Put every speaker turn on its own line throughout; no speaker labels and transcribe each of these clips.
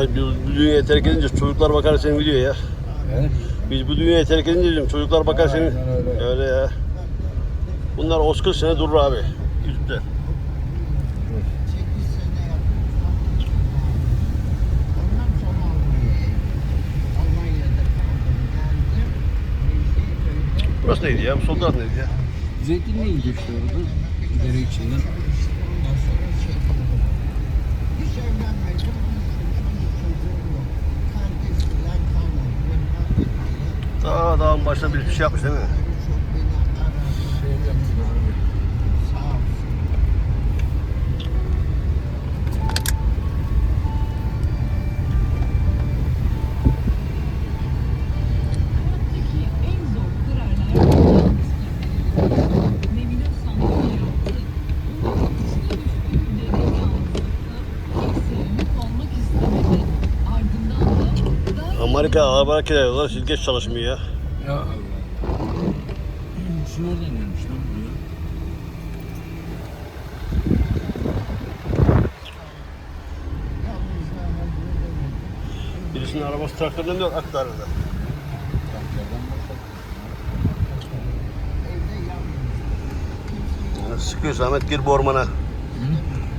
Ama biz bu dünyayı terk edince çocuklar bakar senin videoya ya.
He?
Biz bu dünyayı terk edince diyorum çocuklar bakar senin.
Aynen öyle.
Öyle ya. Bunlar 30 sene durur abi. Üstte. Burası neydi ya? Bu sol taraf neydi ya?
Zeytinliğe gidiyor işte orada. Dere içinden.
Başına bir şey yapmış değil mi?
Şey
Amerika kiralıyorlar. Siz geç çalışmıyor ya.
Ya Allah. Şu nereden gelmiş lan buraya?
Birisinin arabası traktörden
başladı.
Yani sıkıyorsa Ahmet gir bu ormana.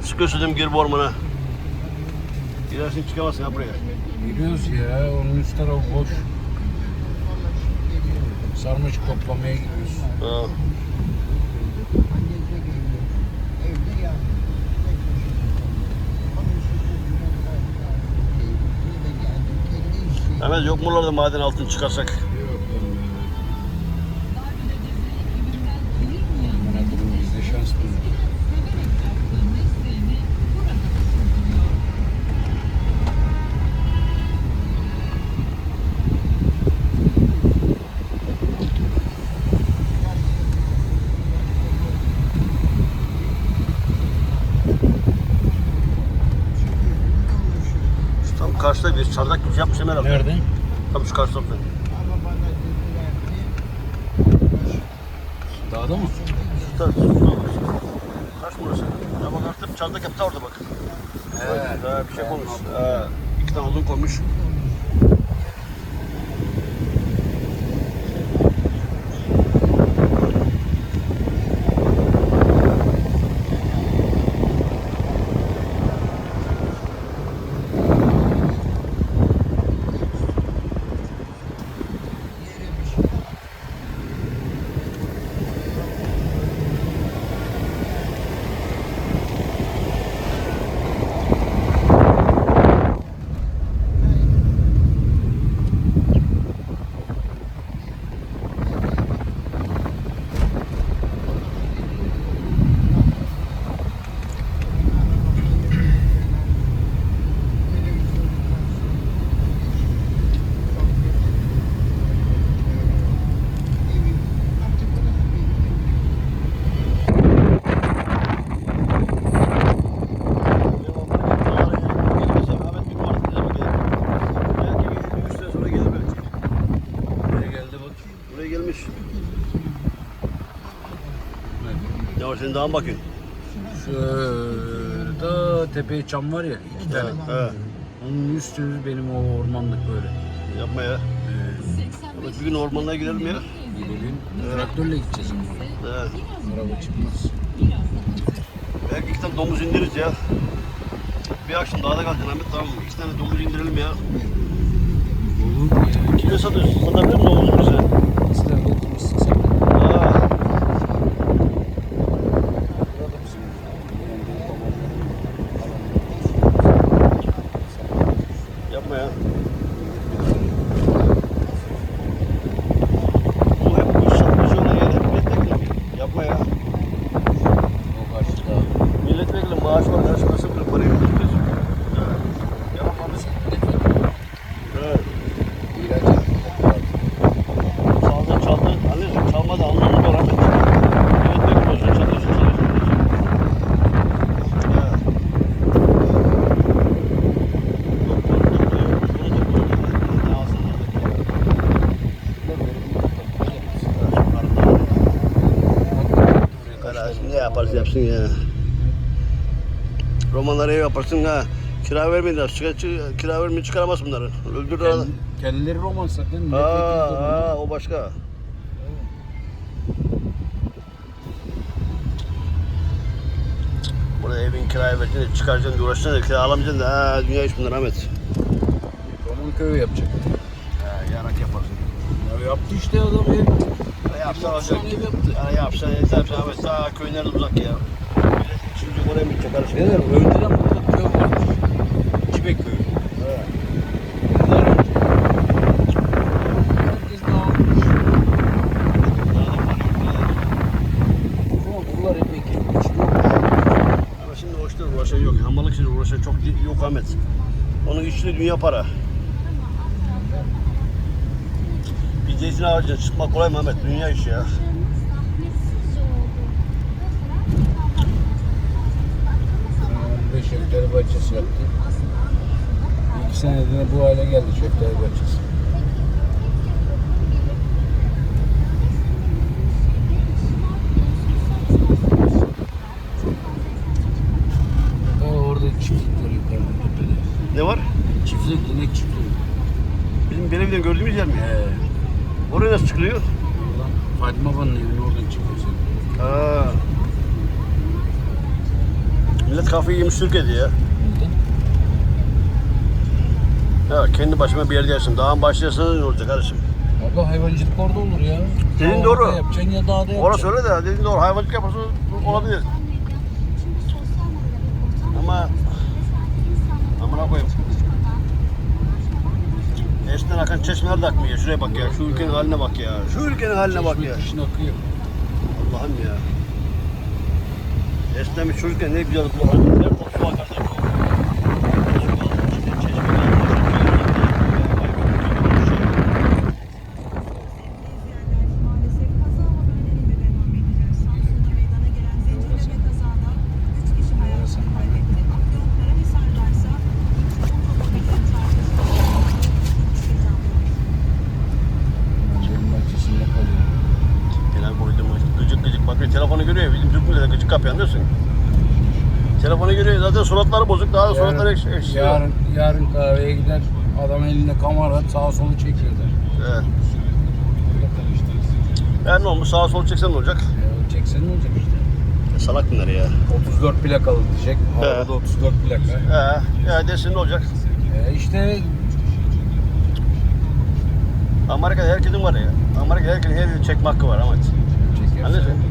Sıkıyorsa dedim gir bu ormana. Girersin çıkamazsın ha buraya.
Giriyoruz ya. Onun üst tarafı boş. Sarmaş toplamaya gidiyoruz.
Ha. Ahmet yok mu oralarda maden altın çıkarsak? Karşıda bir çardak gibi yapmış hemen herhalde.
Nerede?
Tam şu karşı tarafta.
Dağda mı?
Taraf. şu- Kaç burası? Ya bak artık çardak yaptı orada bak.
He.
Ha, bir şey koymuş. Ha, iki tane odun koymuş.
Buraya geldi bak.
Buraya gelmiş. Ya senin daha bakıyorsun?
Şurada tepeye çam var ya iki tane.
He.
Onun üstü benim o ormanlık böyle.
Yapma ya. Bak bir gün ormanlara gidelim ya.
gidelim. Traktörle gideceğiz ama.
He.
Araba çıkmaz.
Belki iki tane domuz indiririz ya. Bir akşam dağda kalacaksın Ahmet tamam mı? İki tane domuz indirelim ya.
Olur ya.
Kime satıyorsun? Satabilir misin domuzu bize?
İster oturmuşsun sen.
Ha.
Burada bizim yanında babamların
Yapma ya. Bu hep bu satmış ona yani milletvekili. Yapma ya.
o karşıda.
Milletvekili maaş var. Nasıl nasıl bir parayı ödeyeceğiz? Yapma abi. Evet.
İhracat.
Çaldı çaldı. Anneciğim çalmadı anlamı var Ahmet. Milletvekili olsun çalıyorsun çalıyorsun. Evet. Ne alsın Yaparsın yapsın ya. Romanları ev yaparsın ha. Kira vermediler. Çık, çık, kira vermeyi çıkaramaz bunları. Öldürür arada.
Kendileri roman zaten. Milletvekili
aa, o başka. Burada evin kiraya vereceksin, çıkaracaksın, diye uğraşacaksın, da kira alamayacaksın da ha, dünya iş bunlar Ahmet.
Roman köyü yapacak.
Ha, yarak yaparsın.
Ya yaptı işte adam ev.
Ya yapsan olacak.
Yapsan ev yaptı.
Ya yapsan yeter Ahmet. Daha köy nerede uzak ya. Şimdi oraya mı gidecek kardeşim?
Neler önceden burada köy varmış. Cibek köyü.
Evet. Uğraşan yok. Hamallık için uğraşan çok yok Ahmet. Onun içinde dünya para. Zeytin ağacına çıkmak kolay mı Ahmet? Dünya işi ya.
Beş şeftali bahçesi yaptı. İki senede bu hale geldi şeftali bahçesi.
Ne var?
Çiftlik, inek çiftliği.
Bizim belediyeden gördüğümüz yer mi?
He.
Oraya nasıl çıkılıyor?
Fatma Baba'nın evine oradan çıkıyor sen.
Ha. Millet kafayı yemiş Türkiye'de ya. Ya kendi başıma bir yerde yaşım. Dağın başlayasın ne olacak kardeşim?
Abi hayvancılık orada olur ya.
Dediğin
Ya
doğru.
Yapacaksın ya dağda yapacaksın.
Orası öyle de dediğin doğru hayvancılık yaparsa olabilir. Ama amına koyayım. Eskiden akan çeşmeler de akmıyor. Şuraya bak ya. Şu ülkenin haline bak ya. Şu ülkenin haline bak ya.
Kışın akıyor.
Allah'ım ya. Eskiden bir çocukken ne güzel kullanırdık. Her su akardı. Millete gıcık kapıyor anlıyorsun. Telefonu görüyor zaten suratları bozuk daha da suratları ekşi. ekşi.
yarın, yarın kahveye gider. Adam elinde kamera sağa solu çekiyor der.
Evet. Yani ne olmuş sağa sola çeksen ne olacak?
Ya çeksen ne olacak işte.
Salak bunlar ya.
34 plakalı diyecek. Havada 34 plaka.
He, ya desin ne olacak?
E işte
Amerika'da herkesin var ya. Amerika'da herkesin her yeri çekme hakkı var ama.
çekerse.
Anladın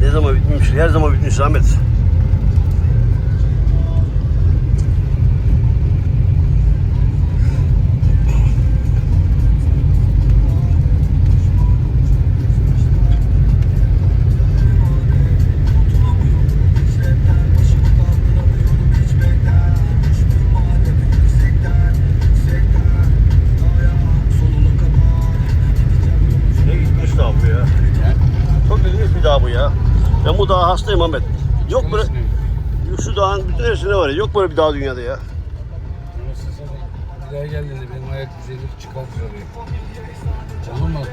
ne zaman bitmiş? Her zaman bitmiş Ahmet. Daha bu ya? Ben bu dağa hastayım Ahmet. Yok böyle, şu dağın bütün hepsinde var ya. Yok böyle bir dağ dünyada ya.
Nasıl sana bir daha gel dedi benim ayak düzelir çıkar oraya. Canım bak.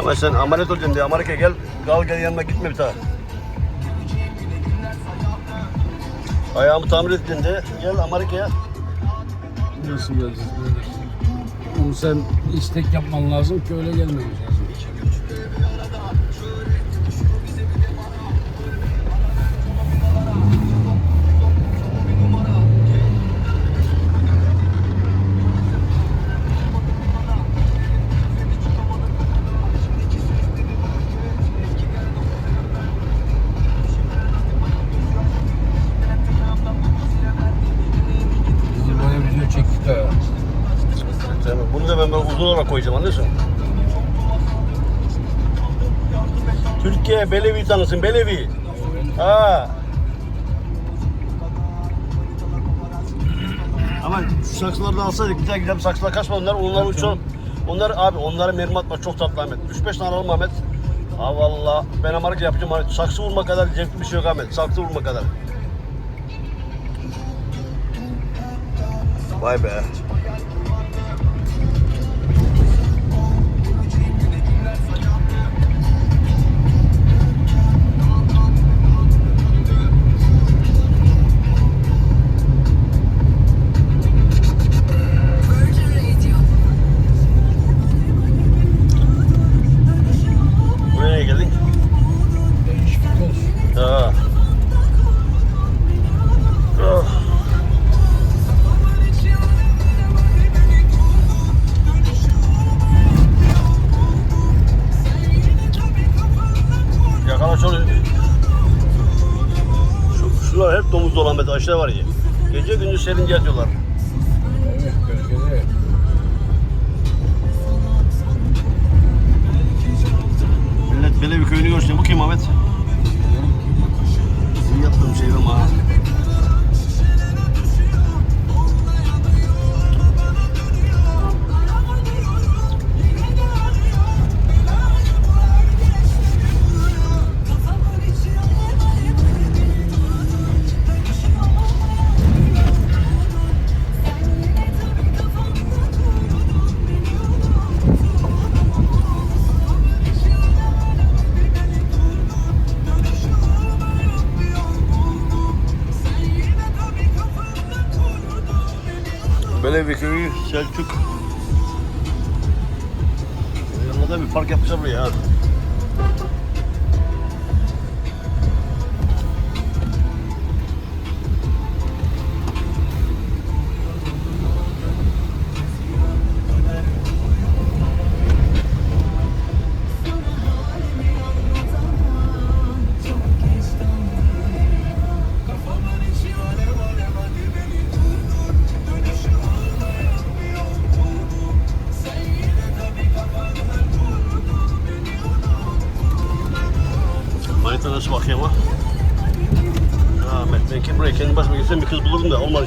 Ama sen ameliyat olacaksın diye Amerika'ya gel. Kal gel yanına gitme bir daha. Ayağımı tamir ettin de gel Amerika'ya.
Nasıl geleceğiz böyle? Onu sen istek yapman lazım ki öyle gelmemiz
Olarak koyacağım anlıyorsun? Türkiye Belevi tanısın Belevi. Ha. Ama şu saksıları da alsaydık bir tane gidelim saksılar kaçma onlar. Onlar uçuyor. Onlar abi onlara mermi atma çok tatlı Ahmet. 3-5 tane alalım Ahmet. Ha valla ben amarak yapacağım. Ahmet. Saksı vurma kadar zevkli bir şey yok Ahmet. Saksı vurma kadar. Vay be. Şuralar hep domuz dolan aşağı var ya. Gece gündüz serince yatıyorlar.
Evet, bölgede.
Millet böyle bir köyünü görsün. Bu kim Ahmet? Bizim yaptığım şey ama. Selçuk. Yanında da bir park yapmışlar buraya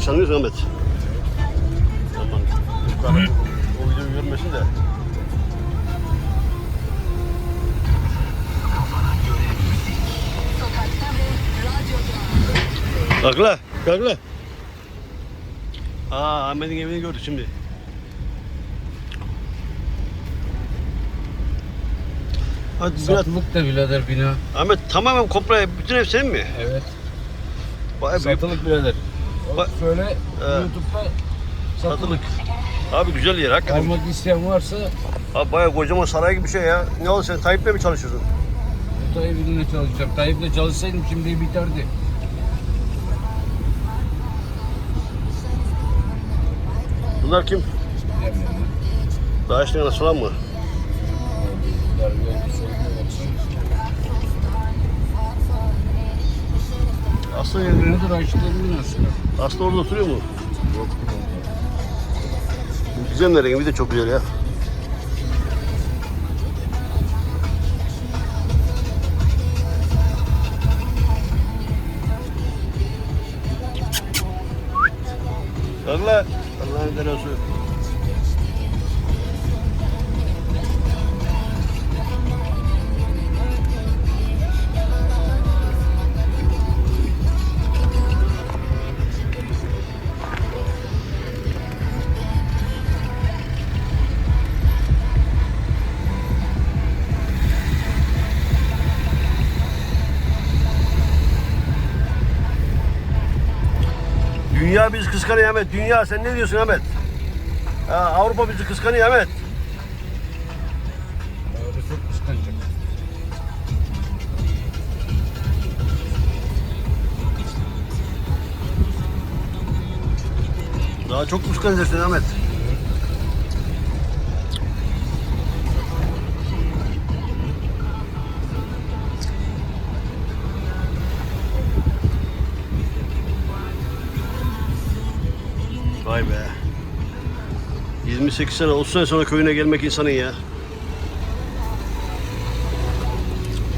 sanıyorsun Ahmet. Aman yukarı o videoyu görmesin de. Kalkla, kalkla. Aa, Ahmet'in evini gördük şimdi. Hadi biraz.
Satılık da birader bina.
Ahmet tamamen komple bütün ev senin mi?
Evet.
Vay be.
Satılık birader.
Bak-
Söyle
Ee,
YouTube'da satılık.
Satılık. Abi güzel yer hakikaten.
Almak isteyen varsa
Abi bayağı kocaman saray gibi bir şey ya. Ne oldu sen Tayyip'le mi çalışıyorsun?
Tayyip'le çalışacağım. Tayyip'le çalışsaydım şimdi biterdi.
Bunlar kim? Dağışlı anası falan mı?
Bunlar böyle söylüyorlar.
Aslı,
Nedir açtığın binası?
Aslı orada oturuyor mu? Güzel rengi bir de çok güzel ya. Allah, Dünya bizi kıskanıyor Ahmet. Dünya sen ne diyorsun Ahmet? Ha, Avrupa bizi kıskanıyor Ahmet.
Çok kıskanacak.
Daha çok kıskanacaksın Ahmet. Vay be. 20 28 sene, 30 sene sonra köyüne gelmek insanın ya.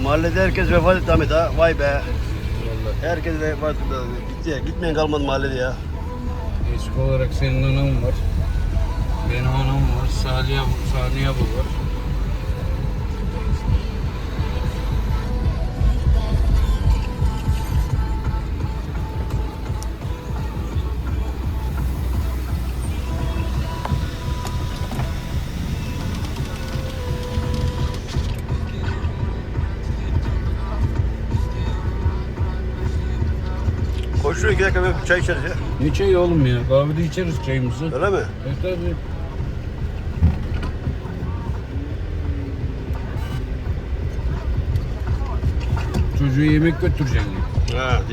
Mahallede herkes vefat etti Ahmet ha. Vay be. Herkes vefat etti. Gitti ya. Gitmeyen kalmadı mahallede ya.
Eski olarak senin anan var. Benim anam var. Saniye, Saniye bu var.
Şuraya iki dakika bir çay içeriz ya.
Ne çayı oğlum ya? Kahvede içeriz çayımızı.
Öyle mi?
E tabii. Çocuğu yemek götüreceksin.
Ha,